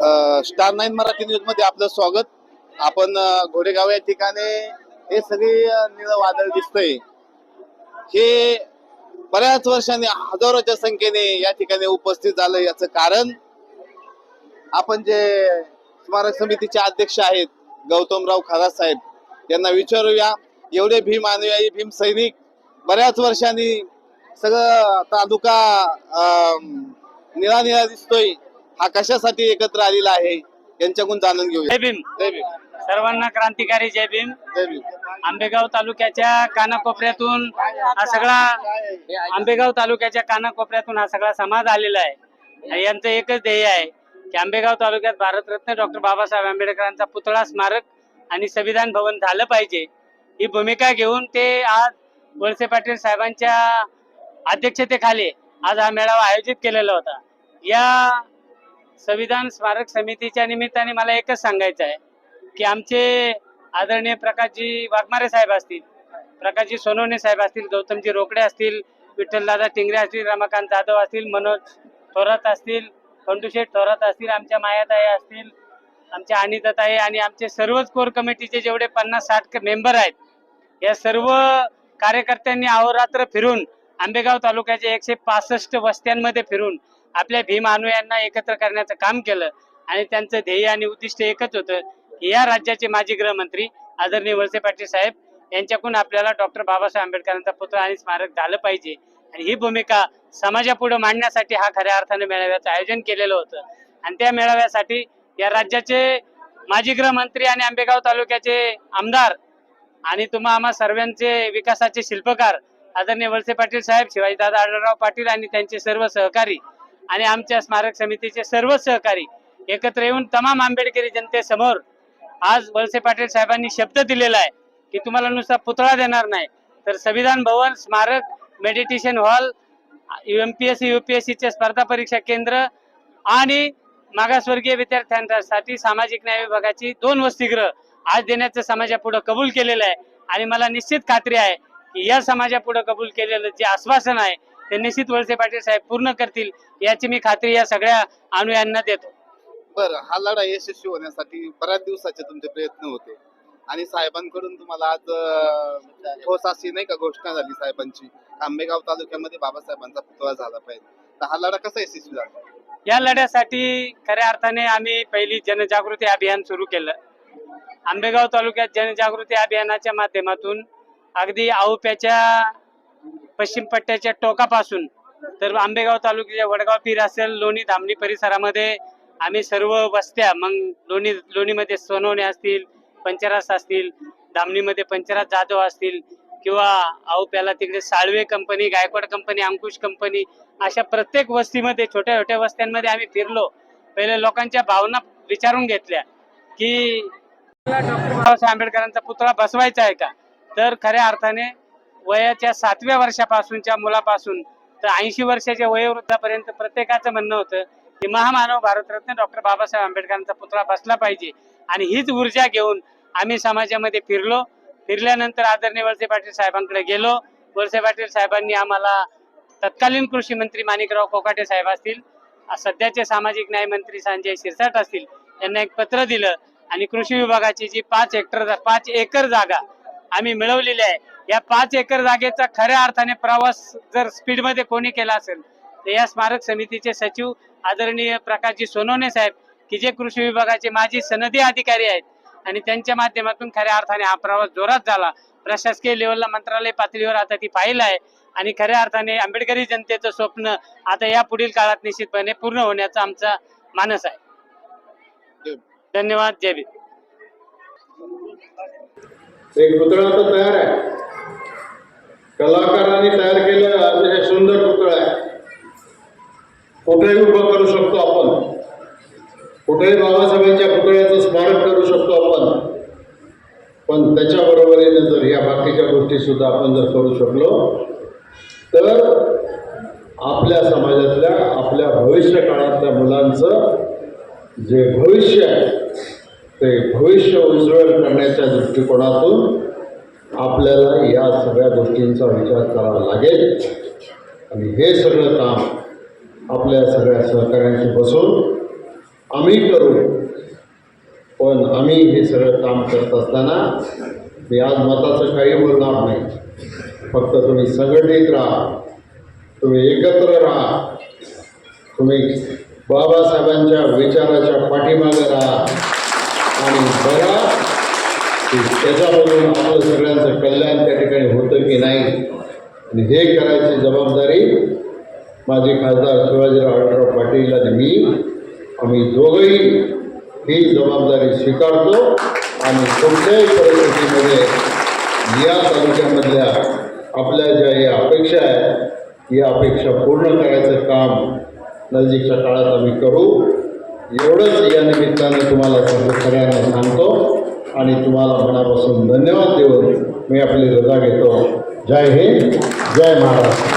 Star nine Marathi न्यूजमध्ये आपलं स्वागत. आपण घोडेगाव या ठिकाणी हे सगळे निळ निळं वादळ दिसतंय. हे बऱ्याच वर्षांनी हजारोच्या संख्येने या ठिकाणी उपस्थित झालं याचं कारण आपण जे स्मारक समितीचे अध्यक्ष आहेत गौतमराव खरात साहेब यांना विचारूया. एवढे भीम अनुयायी भीम सैनिक बऱ्याच वर्षांनी सगळं तालुका निळा निळा दिसतोय. हा कशासाठी एकत्र आलेला आहे? यांच्याकडून जाणून घेऊया. जय भीम. जय भीम. सर्वांना क्रांतिकारी जय भीम. जय भीम. आंबेगाव तालुक्याच्या कानाकोपऱ्यातून हा सगळा आंबेगाव तालुक्याच्या कानाकोपऱ्यातून हा सगळा समाज आलेला आहे. यांचं एकच ध्येय आहे की आंबेगाव तालुक्यात भारतरत्न डॉक्टर बाबासाहेब आंबेडकरांचा पुतळा स्मारक आणि संविधान भवन झालं पाहिजे. ही भूमिका घेऊन ते आज वळसे पाटील साहेबांच्या अध्यक्षतेखाली आज हा मेळावा आयोजित केलेला होता. या संविधान स्मारक समितीच्या निमित्ताने मला एकच सांगायचं आहे की आमचे आदरणीय प्रकाशजी वाघमारे साहेब असतील प्रकाशजी सोनवणे साहेब असतील गौतमजी रोकडे असतील विठ्ठलदादा टिंगरे असतील रमाकांत जाधव असतील मनोज थोरात असतील खंडूशेठ थोरात असतील आमच्या मायाताई असतील आमच्या अनिताताई आणि आमचे सर्वच कोर कमिटीचे जेवढे पन्नास साठ मेंबर आहेत या सर्व कार्यकर्त्यांनी अहोरात्र फिरून आंबेगाव तालुक्याच्या एकशे पासष्ट वस्त्यांमध्ये फिरून आपल्या भीम अनुयांना एकत्र करण्याचं काम केलं आणि त्यांचं ध्येय आणि उद्दिष्ट एकच होतं की या राज्याचे माजी गृहमंत्री आदरणीय वळसे पाटील साहेब यांच्याकडून आपल्याला डॉक्टर बाबासाहेब आंबेडकरांचा पुतळा आणि स्मारक झालं पाहिजे. आणि ही भूमिका समाजापुढे मांडण्यासाठी हा खऱ्या अर्थाने मेळाव्याचं आयोजन केलेलं होतं. आणि त्या मेळाव्यासाठी या राज्याचे माजी गृहमंत्री आणि आंबेगाव तालुक्याचे आमदार आणि तुम्हा आम्हा सर्वांचे विकासाचे शिल्पकार आदरणीय वळसे पाटील साहेब शिवाजीदादा आढळराव पाटील आणि त्यांचे सर्व सहकारी आणि आमच्या स्मारक समितीचे सर्व सहकारी एकत्र येऊन तमाम आंबेडकरी जनतेसमोर आज वळसे पाटील साहेबांनी शब्द दिलेला आहे की तुम्हाला नुसता पुतळा देणार नाही तर संविधान भवन स्मारक मेडिटेशन हॉल एमपीएससी युपीएससीचे स्पर्धा परीक्षा केंद्र आणि मागासवर्गीय विद्यार्थ्यांसाठी सामाजिक न्याय विभागाची दोन वसतिगृह आज देण्याचं समाजापुढे कबूल केलेलं आहे. आणि मला निश्चित खात्री आहे की या समाजापुढे कबूल केलेलं जे आश्वासन आहे ते निश्चित वळसे पाटील साहेब पूर्ण करतील याची मी खात्री या सगळ्या अनुयांना देतो. बर हा लढा यशस्वी होण्यासाठी बऱ्याच दिवसाचे तुमचे प्रयत्न होते. आणि साहेबांकडून तुम्हाला आज ठोस अशी नाही का घोषणा झाली साहेबांची. आंबेगाव तालुक्यामध्ये बाबासाहेबांचा पुतळा झाला पाहिजे. तर हा लढा कसा यशस्वी झाला? या लढ्यासाठी खऱ्या अर्थाने आम्ही पहिली जनजागृती अभियान सुरू केलं. आंबेगाव तालुक्यात जनजागृती अभियानाच्या माध्यमातून अगदी आऊप्याच्या पश्चिम पट्ट्याच्या टोकापासून. तर आंबेगाव तालुक्याच्या वडगाव पीर असेल लोणी धामणी परिसरामध्ये आम्ही सर्व वस्त्या मग लोणी लोणीमध्ये सोनवणे असतील पंचरास असतील धामणीमध्ये पंचरास जाधव असतील किंवा आऊप्याला तिकडे Salve company Gaikwad company Ankush company अशा प्रत्येक वस्तीमध्ये छोट्या छोट्या वस्त्यांमध्ये आम्ही फिरलो. पहिले लोकांच्या भावना विचारून घेतल्या की डॉक्टर बाबासाहेब आंबेडकरांचा पुतळा बसवायचा आहे का? तर खऱ्या अर्थाने वयाच्या सातव्या वर्षापासूनच्या मुलापासून तर ऐंशी वर्षाच्या वयोवृद्धापर्यंत प्रत्येकाचं म्हणणं होतं की महामानव भारतरत्न डॉक्टर बाबासाहेब आंबेडकरांचा पुतळा बसला पाहिजे. आणि हीच ऊर्जा घेऊन आम्ही समाजामध्ये फिरलो. फिरल्यानंतर आदरणीय वळसे पाटील साहेबांकडे गेलो. वळसे पाटील साहेबांनी आम्हाला तत्कालीन कृषी मंत्री माणिकराव कोकाटे साहेब असतील सध्याचे सामाजिक न्याय मंत्री संजय शिरसाट असतील यांना एक पत्र दिलं. आणि कृषी विभागाची जी पाच हेक्टर पाच एकर जागा आम्ही मिळवलेली आहे. या पाच एकर जागेचा खऱ्या अर्थाने प्रवास जर स्पीडमध्ये कोणी केला असेल तर या स्मारक समितीचे सचिव आदरणीय प्रकाशजी सोनवणे साहेब की जे कृषी विभागाचे माजी सनदी अधिकारी आहेत आणि त्यांच्या माध्यमातून खऱ्या अर्थाने हा प्रवास जोरात झाला. प्रशासकीय लेवलला मंत्रालय पातळीवर आता ती फाईल आहे आणि खऱ्या अर्थाने आंबेडकरी जनतेचं स्वप्न आता या पुढील काळात निश्चितपणे पूर्ण होण्याचा आमचा मानस आहे. धन्यवाद. जय भीम. एक पुतळा तर तयार आहे. कलाकारांनी तयार केलं अतिशय सुंदर पुतळा आहे. कुठेही उभं करू शकतो आपण. कुठेही बाबासाहेबांच्या पुतळ्याचं स्मारक करू शकतो आपण. पण त्याच्याबरोबरीने जर या बाकीच्या गोष्टी सुद्धा आपण जर करू शकलो तर आपल्या समाजातल्या आपल्या भविष्य काळातल्या मुलांचं जे भविष्य आहे ते भविष्य उज्ज्वल करण्याच्या दृष्टिकोनातून आपल्याला या सगळ्या गोष्टींचा विचार करावा लागेल. आणि हे सगळं काम आपल्या सगळ्या सहकाऱ्यांशी बसून आम्ही करू. पण आम्ही हे सगळं काम करत असताना मी आज मताचं काही बोलणार नाही. फक्त तुम्ही संघटित राहा. तुम्ही एकत्र राहा. तुम्ही बाबासाहेबांच्या विचाराच्या पाठीमागे राहा. आणि बघा त्याच्याबरोबर त्याच्यामधून आपलं सगळ्यांचं कल्याण त्या ठिकाणी होतं की नाही? आणि हे करायची जबाबदारी माझे खासदार शिवाजीराव आढळराव पाटील आणि मी. आम्ही दोघंही ही जबाबदारी स्वीकारतो आणि कोणत्याही परिस्थितीमध्ये या तालुक्यामधल्या आपल्या ज्या या अपेक्षा आहेत या अपेक्षा पूर्ण करायचं काम नजीकच्या काळात आम्ही करू. एवढंच या निमित्ताने तुम्हाला सगळ्यांना सांगतो आणि तुम्हाला मनापासून धन्यवाद देऊन मी आपली रजा घेतो. जय हिंद जय महाराष्ट्र.